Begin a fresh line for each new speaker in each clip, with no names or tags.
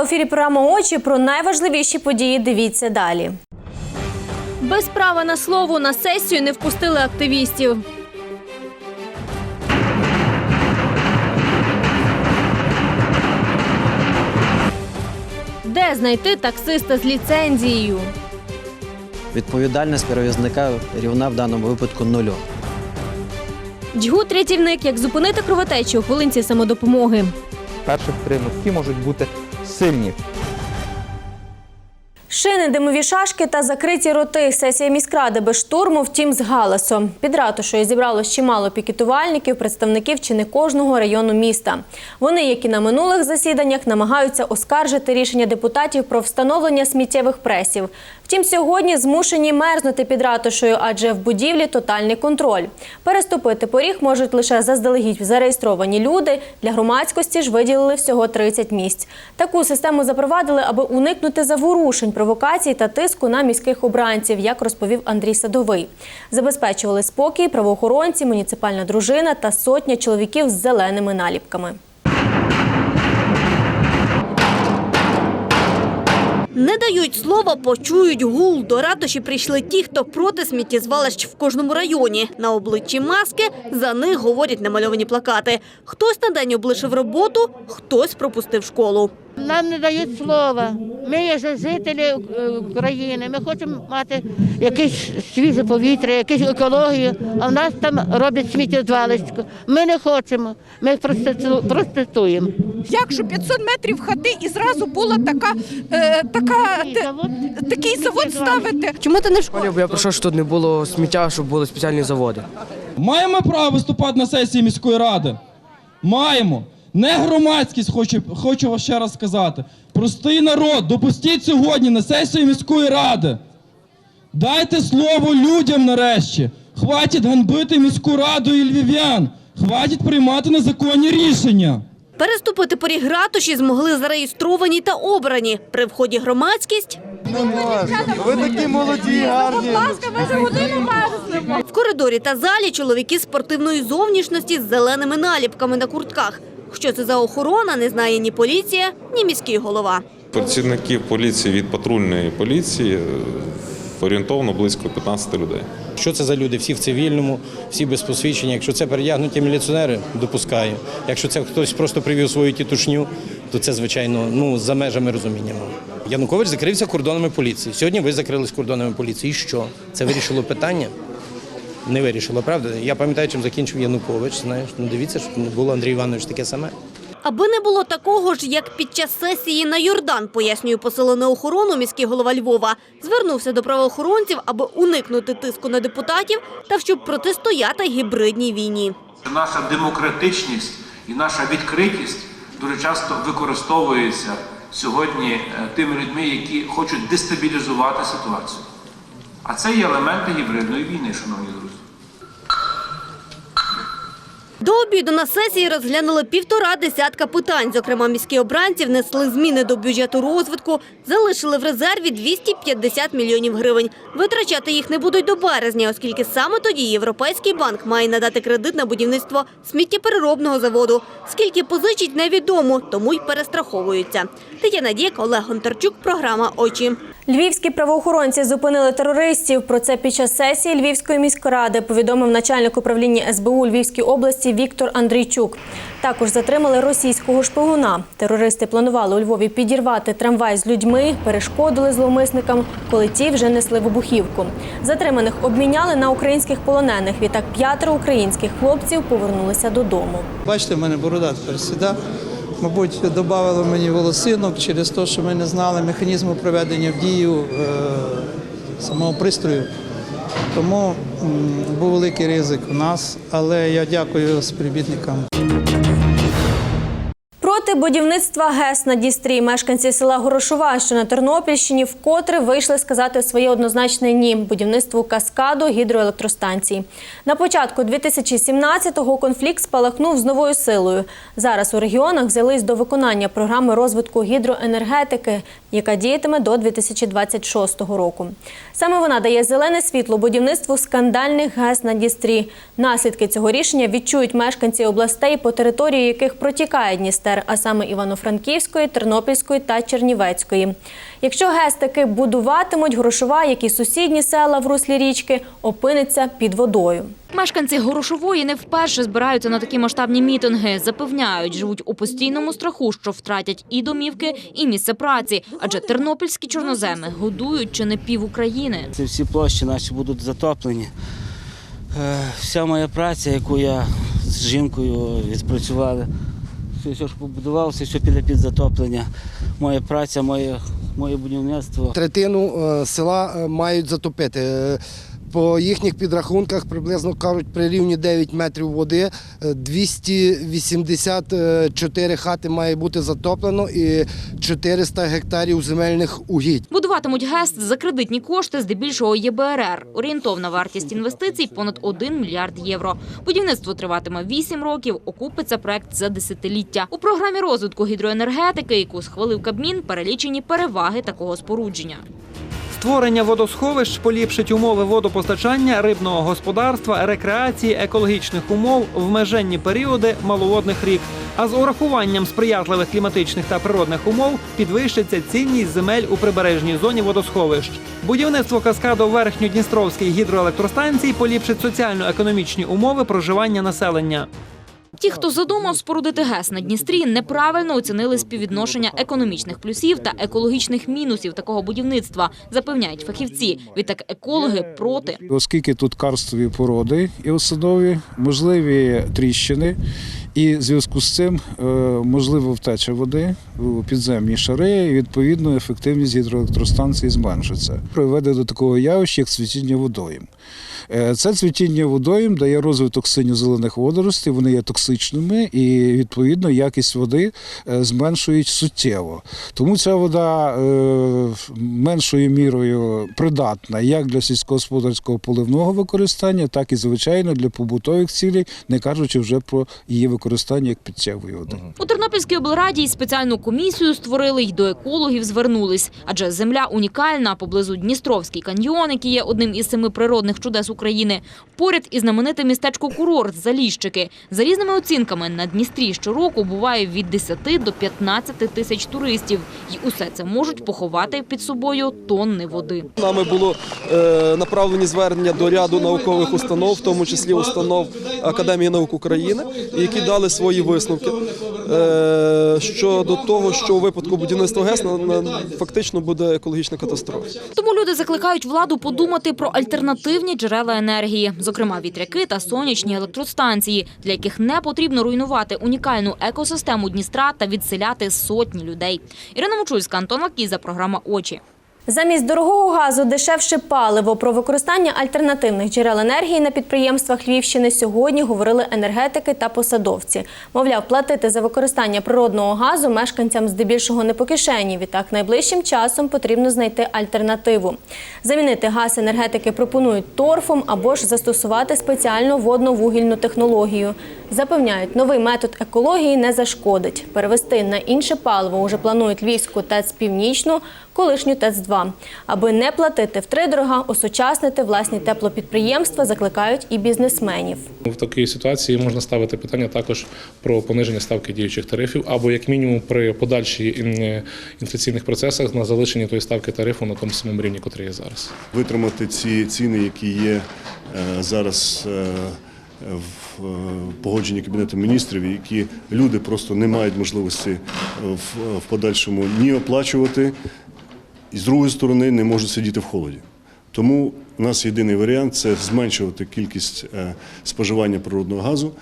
у ефірі програма очі про найважливіші події. Дивіться далі. Без права на слово на сесію не впустили активістів. Де знайти таксиста з ліцензією?
Відповідальність перевізника рівна в даному випадку нулю.
Джгут рятівник, як зупинити кровотечу у хвилинці самодопомоги.
перших три мотки можуть бути сильні.
Шини, димові шашки та закриті роти. Сесія міськради без штурму, втім з галасом. Під ратушою зібралось чимало пікетувальників, представників чи не кожного району міста. Вони, як і на минулих засіданнях, намагаються оскаржити рішення депутатів про встановлення сміттєвих пресів. Втім, сьогодні змушені мерзнути під ратушею, адже в будівлі тотальний контроль. Переступити поріг можуть лише заздалегідь зареєстровані люди. Для громадськості ж виділили всього 30 місць. Таку систему запровадили, аби уникнути заворушень, провокацій та тиску на міських обранців, як розповів Андрій Садовий. Забезпечували спокій правоохоронці, муніципальна дружина та сотня чоловіків з зеленими наліпками.
Не дають слова, почують гул. До ратуші прийшли ті, хто проти сміттєзвалищ в кожному районі. На обличчі маски, за них говорять намальовані плакати. Хтось на день облишив роботу, хтось пропустив школу.
Нам не дають слова. Ми є жителі е, країни. Ми хочемо мати якесь свіже повітря, якусь екологію, а в нас там роблять сміттєзвалисько. Ми не хочемо. Ми проститу-
Як що 500 метрів хати і зразу була така, е, така те- такий завод ставити.
Чому ти не в
Школі, бо я пройшов, щоб тут не було сміття, щоб були спеціальні заводи.
Маємо право виступати на сесії міської ради? Маємо. Не громадськість, хочу, хочу вам ще раз сказати. Простий народ, допустіть сьогодні на сесію міської ради. Дайте слово людям нарешті. Хватить ганьбити міську раду і львів'ян. Хватить приймати незаконні рішення.
Переступити поріг ратуші змогли зареєстровані та обрані. При вході громадськість
Ви такі молоді, гарні.
Будь ласка, ми вже годину мерзнемо.
в коридорі та залі чоловіки спортивної зовнішності з зеленими наліпками на куртках. Що це за охорона, не знає ні поліція, ні міський голова.
Працівників поліції від патрульної поліції е, орієнтовно близько 15 людей.
Що це за люди? Всі в цивільному, всі без посвідчення. Якщо це передягнуті міліціонери, допускаю. Якщо це хтось просто привів свою тітушню, то це звичайно ну за межами розуміння. Янукович закрився кордонами поліції. Сьогодні ви закрились кордонами поліції. І що? Це вирішило питання? Не вирішило, правда? Я пам'ятаю, чим закінчив Янукович. Знаєш, ну дивіться, що не було Андрій Іванович таке саме.
Аби не було такого ж, як під час сесії на Йордан, пояснює посилену охорону міський голова Львова, звернувся до правоохоронців, аби уникнути тиску на депутатів та щоб протистояти гібридній війні.
Наша демократичність і наша відкритість дуже часто використовується сьогодні е, тими людьми, які хочуть дестабілізувати ситуацію. А це є елементи гібридної війни, шановні друзі.
До обіду на сесії розглянули півтора десятка питань. Зокрема, міські обранці внесли зміни до бюджету розвитку, залишили в резерві 250 мільйонів гривень. Витрачати їх не будуть до березня, оскільки саме тоді Європейський банк має надати кредит на будівництво сміттєпереробного заводу. Скільки позичить, невідомо, тому й перестраховуються. Тетяна Дєк, Олег Гонтарчук, програма «Очі».
Львівські правоохоронці зупинили терористів. Про це під час сесії Львівської міськради повідомив начальник управління СБУ Львівській області Віктор Андрійчук. Також затримали російського шпигуна. Терористи планували у Львові підірвати трамвай з людьми, перешкодили зловмисникам, коли ті вже несли вибухівку. Затриманих обміняли на українських полонених. Відтак п'ятеро українських хлопців повернулися додому.
Бачите, в мене борода тепер сіда. Мабуть, додавали мені волосинок через те, що ми не знали механізму проведення в дію е, самого пристрою. Тому був великий ризик у нас, але я дякую співробітникам.
Проти будівництва ГЕС на Дістрі мешканці села Горошова, що на Тернопільщині, вкотре вийшли сказати своє однозначне ні будівництву каскаду гідроелектростанцій. На початку 2017-го конфлікт спалахнув з новою силою. Зараз у регіонах взялись до виконання програми розвитку гідроенергетики, яка діятиме до 2026 року. Саме вона дає зелене світло будівництву скандальних ГЕС на Дістрі. Наслідки цього рішення відчують мешканці областей, по території яких протікає Дністер, а саме Івано-Франківської, Тернопільської та Чернівецької. Якщо ГЕС таки будуватимуть, грошова, як і сусідні села в руслі річки, опиниться під водою.
Мешканці Горошової не вперше збираються на такі масштабні мітинги. Запевняють, живуть у постійному страху, що втратять і домівки, і місце праці. Адже тернопільські чорноземи годують чи не пів України.
Ці всі площі наші будуть затоплені. Е, Вся моя праця, яку я з жінкою відпрацювали, все, що ж побудував, все, що піде під затоплення. Моя праця, моє, моє будівництво.
Третину е, села е, мають затопити. Е, По їхніх підрахунках приблизно кажуть при рівні 9 метрів води е, 284 хати має бути затоплено і 400 гектарів земельних угідь.
Будуватимуть ГЕС за кредитні кошти, здебільшого ЄБРР. Орієнтовна вартість інвестицій – понад 1 мільярд євро. Будівництво триватиме 8 років, окупиться проект за десятиліття. У програмі розвитку гідроенергетики, яку схвалив Кабмін, перелічені переваги такого спорудження.
Створення водосховищ поліпшить умови водопостачання, рибного господарства, рекреації, екологічних умов в меженні періоди маловодних рік. А з урахуванням сприятливих кліматичних та природних умов підвищиться цінність земель у прибережній зоні водосховищ. Будівництво каскаду верхньодністровських гідроелектростанцій поліпшить соціально-економічні умови проживання населення.
Ті, хто задумав спорудити ГЕС на Дністрі, неправильно оцінили співвідношення економічних плюсів та екологічних мінусів такого будівництва, запевняють фахівці. Відтак екологи проти.
Оскільки тут карстові породи і осадові, можливі тріщини, і в зв'язку з цим е, можливо втеча води у підземні шари, і відповідно ефективність гідроелектростанції зменшиться. Приведе до такого явища, як цвітіння водойм. Е, Це цвітіння водойм дає розвиток синьо-зелених водоростей, вони є токсичними і відповідно якість води е, зменшують суттєво. Тому ця вода е, меншою мірою придатна як для сільськогосподарського поливного використання, так і звичайно для побутових цілей, не кажучи вже про її використання як питтєвої води.
У Тернопільській облраді спеціальну комісію створили й до екологів звернулись. Адже земля унікальна поблизу Дністровський каньйон, який є одним із семи природних чудес України. Поряд і знамените містечко курорт Заліщики. За різними оцінками на Дністрі щороку буває від 10 до 15 тисяч туристів. І усе це можуть поховати під собою тонни води.
Нами було е, направлені звернення до ряду наукових установ, в тому числі установ Академії наук України, які дали свої висновки е, щодо того, що у випадку будівництва ГЕС фактично буде екологічна катастрофа.
Тому люди закликають владу подумати про альтернативні джерела енергії, зокрема вітряки та сонячні електростанції, для яких не потрібно руйнувати унікальну екосистему Дністра та відселяти сотні людей. Ірина Мочульська, Антон Лакіза, програма Очі.
Замість дорогого газу дешевше паливо. Про використання альтернативних джерел енергії на підприємствах Львівщини сьогодні говорили енергетики та посадовці. Мовляв, платити за використання природного газу мешканцям здебільшого не по кишені. Відтак найближчим часом потрібно знайти альтернативу. Замінити газ енергетики пропонують торфом або ж застосувати спеціальну водно-вугільну технологію. Запевняють, новий метод екології не зашкодить. Перевести на інше паливо уже планують Львівську ТЕЦ Північну, колишню ТЕЦ-2. Аби не платити втридорога, осучаснити власні теплопідприємства закликають і бізнесменів.
В такій ситуації можна ставити питання також про пониження ставки діючих тарифів, або як мінімум при подальшій ін- інфляційних процесах на залишенні тої ставки тарифу на тому самому рівні, який є зараз.
витримати ці ціни, які є е, зараз е, в е, погодженні Кабінету міністрів, які люди просто не мають можливості в, в подальшому ні оплачувати, і з другої сторони не можуть сидіти в холоді. Тому у нас єдиний варіант це зменшувати кількість е, споживання природного газу.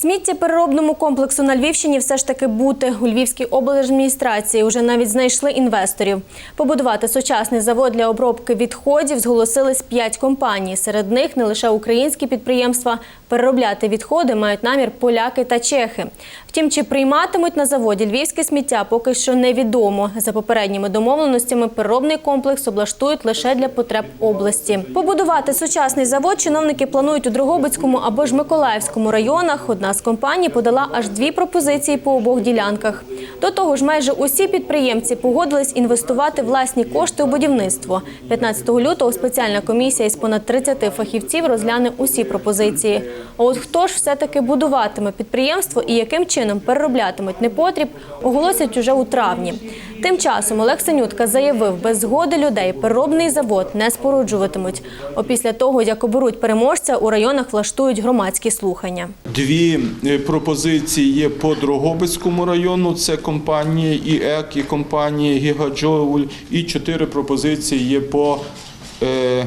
Сміттєпереробному комплексу на Львівщині все ж таки бути. У Львівській облдержадміністрації вже навіть знайшли інвесторів. Побудувати сучасний завод для обробки відходів зголосились п'ять компаній. Серед них не лише українські підприємства. Переробляти відходи мають намір поляки та чехи. Втім, чи прийматимуть на заводі львівське сміття, поки що невідомо. За попередніми домовленостями переробний комплекс облаштують лише для потреб області. Побудувати сучасний завод чиновники планують у Дрогобицькому або ж Миколаївському районах. Одна з компаній подала аж дві пропозиції по обох ділянках. До того ж, майже усі підприємці погодились інвестувати власні кошти у будівництво. 15 лютого спеціальна комісія із понад 30 фахівців розгляне усі пропозиції. А от хто ж все-таки будуватиме підприємство і яким чином перероблятимуть непотріб, оголосять уже у травні. Тим часом Олег Синютка заявив, без згоди людей переробний завод не споруджуватимуть. Опісля того, як оберуть переможця, у районах влаштують громадські слухання.
Дві е, пропозиції є по Дрогобицькому району. Це компанії ІЕК і компанії Гігаджоуль. І чотири пропозиції є по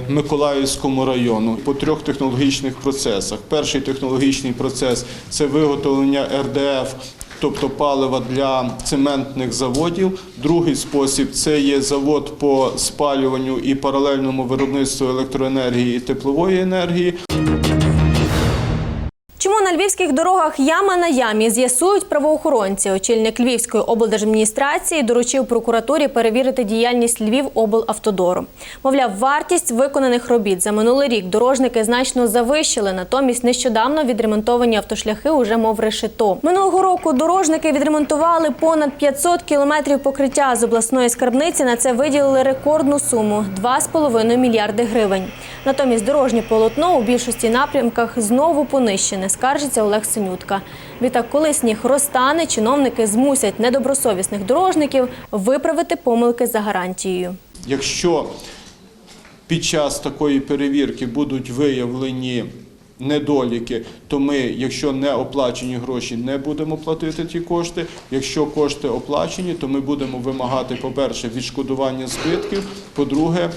Миколаївському району по трьох технологічних процесах. Перший технологічний процес це виготовлення РДФ. Тобто палива для цементних заводів. Другий спосіб це є завод по спалюванню і паралельному виробництву електроенергії і теплової енергії.
Львівських дорогах яма на ямі з'ясують правоохоронці? Очільник Львівської облдержадміністрації доручив прокуратурі перевірити діяльність Львівоблавтодору. Мовляв, вартість виконаних робіт за минулий рік дорожники значно завищили. Натомість нещодавно відремонтовані автошляхи уже мов решето. Минулого року дорожники відремонтували понад 500 кілометрів покриття з обласної скарбниці. На це виділили рекордну суму 2,5 мільярди гривень. Натомість дорожнє полотно у більшості напрямках знову понищене, скаржиться Олег Синютка. Відтак, коли сніг розтане, чиновники змусять недобросовісних дорожників виправити помилки за гарантією.
Якщо під час такої перевірки будуть виявлені недоліки, то ми, якщо не оплачені гроші, не будемо платити ті кошти. Якщо кошти оплачені, то ми будемо вимагати, по-перше, відшкодування збитків, по-друге,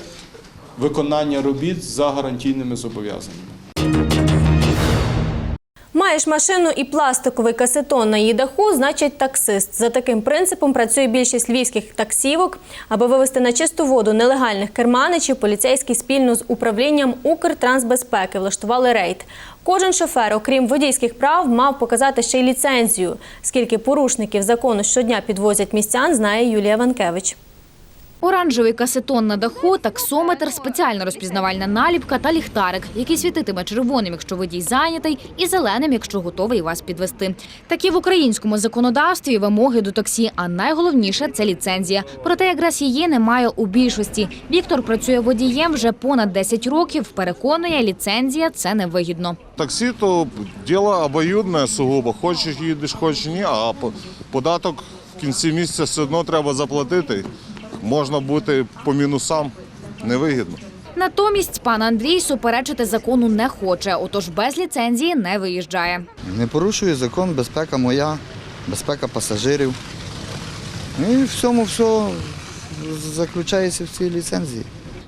виконання робіт за гарантійними зобов'язаннями.
Маєш машину і пластиковий касетон на її даху, значить таксист. За таким принципом працює більшість львівських таксівок. Аби вивести на чисту воду нелегальних керманичів, поліцейські спільно з управлінням Укртрансбезпеки влаштували рейд. Кожен шофер, окрім водійських прав, мав показати ще й ліцензію. Скільки порушників закону щодня підвозять містян, знає Юлія Ванкевич.
Оранжевий касетон на даху, таксометр, спеціальна розпізнавальна наліпка та ліхтарик, який світитиме червоним, якщо водій зайнятий, і зеленим, якщо готовий вас підвести. Такі в українському законодавстві вимоги до таксі, а найголовніше це ліцензія. Проте якраз її немає у більшості. Віктор працює водієм вже понад 10 років. Переконує, ліцензія це невигідно.
Таксі то діло обоюдне сугубо. Хочеш їдеш, хочеш ні, а по- податок в кінці місяця все одно треба заплатити. Можна бути по мінусам невигідно.
Натомість пан Андрій суперечити закону не хоче, отож без ліцензії не виїжджає.
Не порушую закон, безпека моя, безпека пасажирів. Ну І в цьому все заключається в цій ліцензії.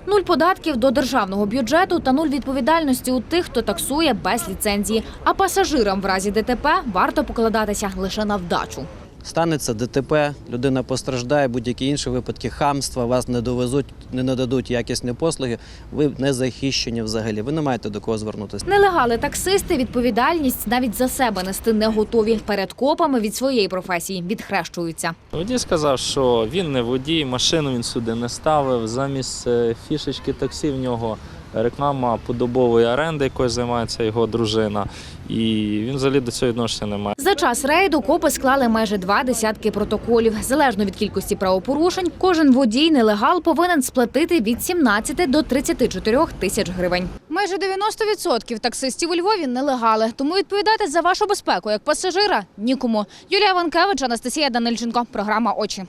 Нуль податків до державного бюджету та нуль відповідальності у тих, хто таксує без ліцензії. А пасажирам в разі ДТП варто покладатися лише на вдачу.
Станеться ДТП, людина постраждає, будь-які інші випадки хамства, вас не довезуть, не нададуть якісні послуги. Ви не захищені взагалі. Ви не маєте до кого звернутися.
Нелегали таксисти відповідальність навіть за себе нести не готові. Перед копами від своєї професії відхрещуються.
Водій сказав, що він не водій, машину він сюди не ставив. Замість е, фішечки таксі в нього реклама подобової оренди, якою займається його дружина. І він взагалі до цього відношення не має.
За час рейду копи склали майже два десятки протоколів. Залежно від кількості правопорушень, кожен водій нелегал повинен сплатити від 17 до 34 тисяч гривень. Майже 90% таксистів у Львові нелегали, тому відповідати за вашу безпеку як пасажира нікому. Юлія Ванкевич, Анастасія Данильченко. Програма Очі.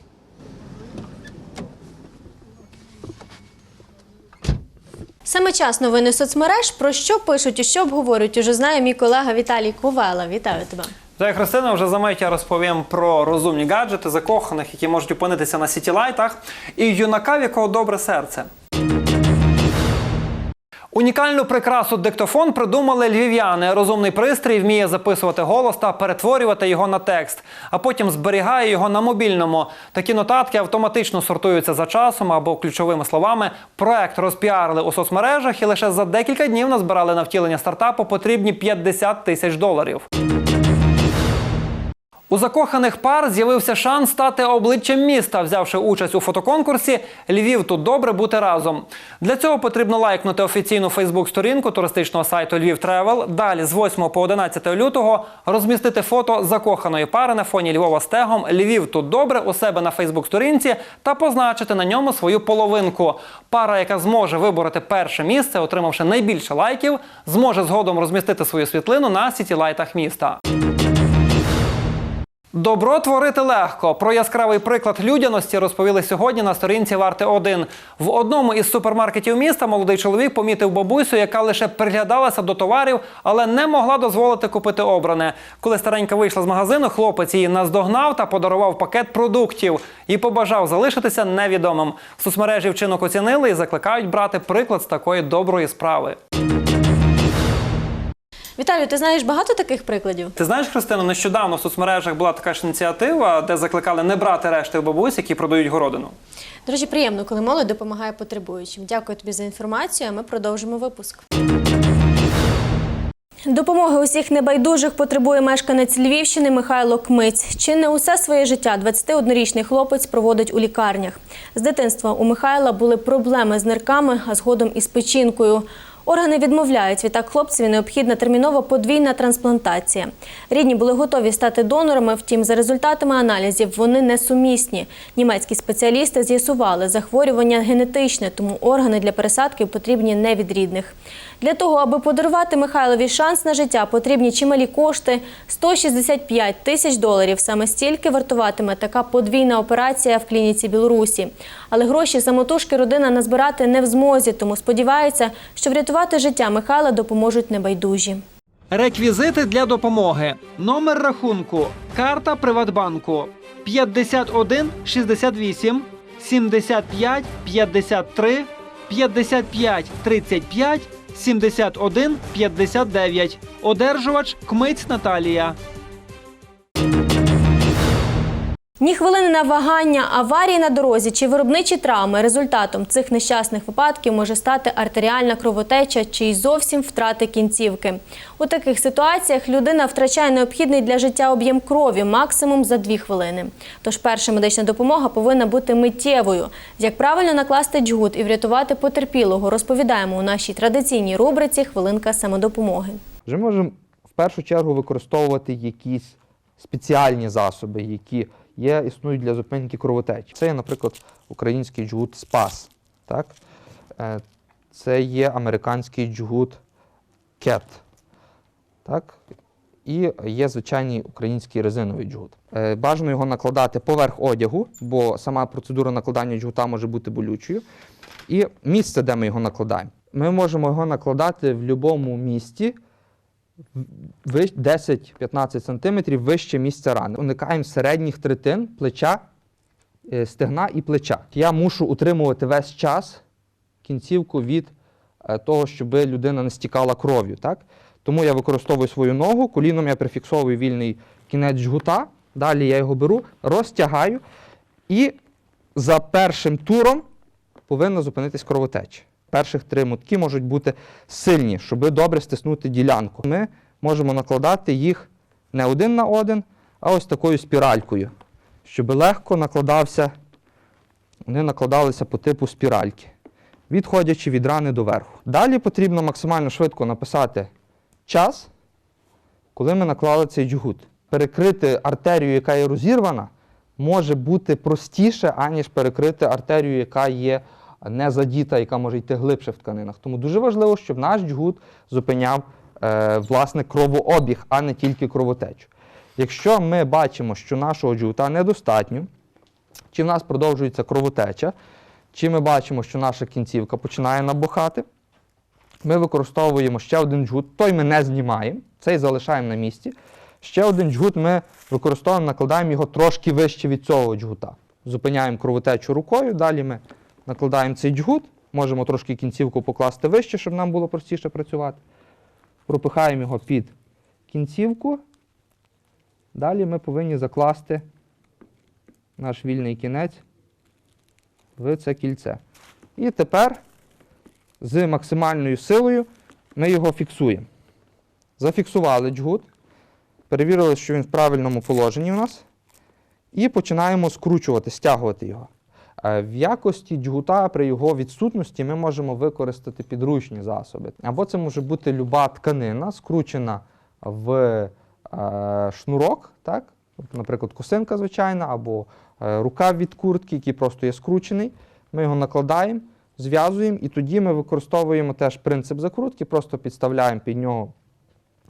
Саме час новини соцмереж. Про що пишуть і що обговорюють, уже знає мій колега Віталій Ковела. Вітаю тебе.
Та Христина вже за мить я розповім про розумні гаджети закоханих, які можуть опинитися на сітілайтах, і юнака, в якого добре серце. Унікальну прикрасу диктофон придумали львів'яни. Розумний пристрій вміє записувати голос та перетворювати його на текст, а потім зберігає його на мобільному. Такі нотатки автоматично сортуються за часом або ключовими словами. Проект розпіарили у соцмережах і лише за декілька днів назбирали на втілення стартапу потрібні 50 тисяч доларів. У закоханих пар з'явився шанс стати обличчям міста, взявши участь у фотоконкурсі Львів тут добре бути разом. Для цього потрібно лайкнути офіційну фейсбук-сторінку туристичного сайту Львів Тревел. Далі з 8 по 11 лютого розмістити фото закоханої пари на фоні Львова стегом Львів тут добре у себе на фейсбук-сторінці та позначити на ньому свою половинку. Пара, яка зможе вибороти перше місце, отримавши найбільше лайків, зможе згодом розмістити свою світлину на сітілайтах міста. Добро творити легко. Про яскравий приклад людяності розповіли сьогодні на сторінці Варти 1 В одному із супермаркетів міста молодий чоловік помітив бабусю, яка лише приглядалася до товарів, але не могла дозволити купити обране. Коли старенька вийшла з магазину, хлопець її наздогнав та подарував пакет продуктів і побажав залишитися невідомим. В соцмережі вчинок оцінили і закликають брати приклад з такої доброї справи.
Віталію, ти знаєш багато таких прикладів?
Ти знаєш, Христино, нещодавно в соцмережах була така ж ініціатива, де закликали не брати решти у бабусь, які продають городину.
До речі, приємно, коли молодь допомагає потребуючим. Дякую тобі за інформацію. а Ми продовжимо випуск. Допомоги усіх небайдужих потребує мешканець Львівщини Михайло Кмиць. Чи не усе своє життя 21-річний хлопець проводить у лікарнях. З дитинства у Михайла були проблеми з нирками, а згодом із печінкою. Органи відмовляють, відтак хлопцеві необхідна термінова подвійна трансплантація. Рідні були готові стати донорами, втім, за результатами аналізів вони несумісні. Німецькі спеціалісти з'ясували, захворювання генетичне, тому органи для пересадки потрібні не від рідних. Для того, аби подарувати Михайлові шанс на життя, потрібні чималі кошти – 165 тисяч доларів. Саме стільки вартуватиме така подвійна операція в клініці Білорусі. Але гроші самотужки родина назбирати не в змозі, тому сподівається, що врятувати життя Михайла допоможуть небайдужі.
Реквізити для допомоги. Номер рахунку. Карта Приватбанку 51 68 75 53 55 35 71 59. Одержувач Кмиць Наталія.
Ні хвилини на вагання, аварії на дорозі чи виробничі травми. Результатом цих нещасних випадків може стати артеріальна кровотеча чи й зовсім втрати кінцівки. У таких ситуаціях людина втрачає необхідний для життя об'єм крові максимум за дві хвилини. Тож перша медична допомога повинна бути миттєвою. Як правильно накласти джгут і врятувати потерпілого, розповідаємо у нашій традиційній рубриці Хвилинка самодопомоги.
Вже можемо в першу чергу використовувати якісь спеціальні засоби, які є, існують для зупинки кровотечі. Це є, наприклад, український джгут Спас. Так? Е, Це є американський джгут Кет. Так? І є звичайний український резиновий джгут. Е, Бажано його накладати поверх одягу, бо сама процедура накладання джгута може бути болючою. І місце, де ми його накладаємо. Ми можемо його накладати в будь-якому місці, 10-15 см вище місця рани. Уникаємо середніх третин плеча, е, стегна і плеча. Я мушу утримувати весь час кінцівку від е, того, щоб людина не стікала кров'ю. Тому я використовую свою ногу, коліном я прифіксовую вільний кінець жгута, далі я його беру, розтягаю і за першим туром повинна зупинитись кровотеча. Перших три мотки можуть бути сильні, щоб добре стиснути ділянку. Ми можемо накладати їх не один на один, а ось такою спіралькою, щоб легко накладався, вони накладалися по типу спіральки, відходячи від рани до верху. Далі потрібно максимально швидко написати час, коли ми наклали цей джгут. Перекрити артерію, яка є розірвана, може бути простіше, аніж перекрити артерію, яка є не задіта, яка може йти глибше в тканинах. Тому дуже важливо, щоб наш джгут зупиняв е, власне кровообіг, а не тільки кровотечу. Якщо ми бачимо, що нашого джгута недостатньо, чи в нас продовжується кровотеча, чи ми бачимо, що наша кінцівка починає набухати, ми використовуємо ще один джгут, той ми не знімаємо, цей залишаємо на місці. Ще один джгут ми використовуємо, накладаємо його трошки вище від цього джгута. Зупиняємо кровотечу рукою, далі ми накладаємо цей джгут, можемо трошки кінцівку покласти вище, щоб нам було простіше працювати. Пропихаємо його під кінцівку. Далі ми повинні закласти наш вільний кінець в це кільце. І тепер з максимальною силою ми його фіксуємо. Зафіксували джгут. перевірили, що він в правильному положенні у нас, і починаємо скручувати, стягувати його. Е, В якості джгута при його відсутності ми можемо використати підручні засоби. Або це може бути люба тканина, скручена в е, шнурок, так? Наприклад, косинка звичайна, або е, рукав від куртки, який просто є скручений. Ми його накладаємо, зв'язуємо, і тоді ми використовуємо теж принцип закрутки, просто підставляємо під нього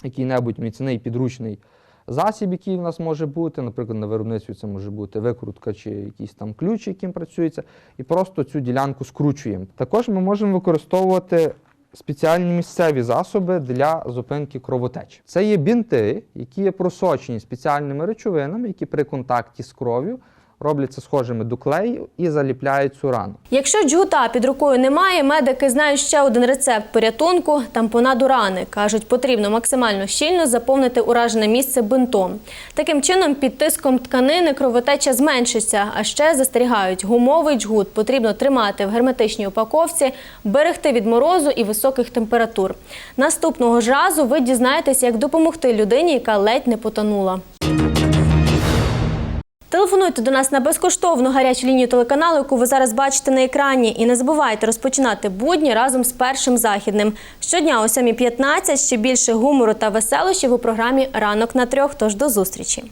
який-небудь міцний підручний засіб, який в нас може бути. Наприклад, на виробництві це може бути викрутка чи якийсь там ключ, яким працюється, і просто цю ділянку скручуємо. Також ми можемо використовувати спеціальні місцеві засоби для зупинки кровотечі. Це є бінти, які є просочені спеціальними речовинами, які при контакті з кров'ю робляться схожими до клею і заліпляють цю рану.
Якщо джгута під рукою немає, медики знають ще один рецепт порятунку – тампонаду рани. Кажуть, потрібно максимально щільно заповнити уражене місце бинтом. Таким чином, під тиском тканини кровотеча зменшиться. А ще застерігають, гумовий джгут потрібно тримати в герметичній упаковці, берегти від морозу і високих температур. Наступного ж разу ви дізнаєтеся, як допомогти людині, яка ледь не потонула. Телефонуйте до нас на безкоштовну гарячу лінію телеканалу, яку ви зараз бачите на екрані. І не забувайте розпочинати будні разом з першим західним. Щодня о 7.15 ще більше гумору та веселощів у програмі Ранок на трьох. Тож до зустрічі.